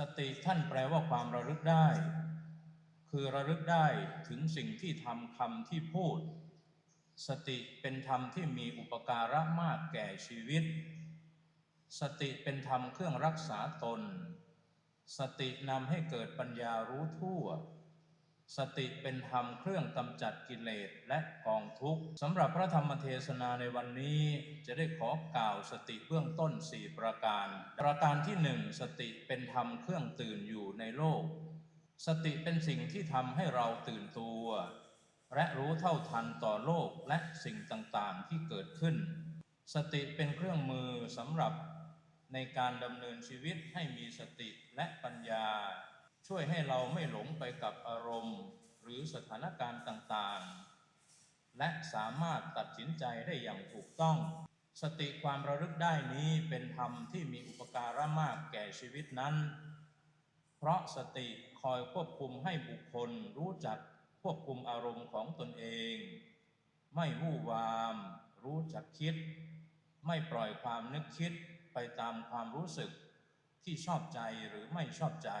สติท่านแปลว่าความระลึกได้ คือระลึกได้ถึงสิ่งที่ทำคำที่พูด สติเป็นธรรมที่มีอุปการะมากแก่ชีวิต สติเป็นธรรมเครื่องรักษาตน สตินำให้เกิดปัญญารู้ทั่ว สติเป็นธรรมเครื่องกำจัดกิเลสและกองทุกข์สำหรับพระธรรมเทศนาในวันนี้จะได้ขอกล่าวสติเบื้องต้นสี่ประการ ประการที่หนึ่งสติเป็นธรรมเครื่องตื่นอยู่ในโลก สติเป็นสิ่งที่ทำให้เราตื่นตัว และรู้เท่าทันต่อโลกและสิ่งต่างๆที่เกิดขึ้น สติเป็นเครื่องมือสำหรับในการดำเนินชีวิตให้มีสติและปัญ ช่วยให้เราไม่หลงไปกับอารมณ์หรือสถานการณ์ต่างๆ และสามารถตัดสินใจได้อย่างถูกต้อง สติความระลึกได้นี้เป็นธรรมที่มีอุปการะมากแก่ชีวิตนั้น เพราะสติคอยควบคุมให้บุคคลรู้จักควบคุมอารมณ์ของตนเอง ไม่วู่วาม รู้จักคิด ไม่ปล่อยความนึกคิดไปตามความรู้สึกที่ชอบใจหรือไม่ชอบใจ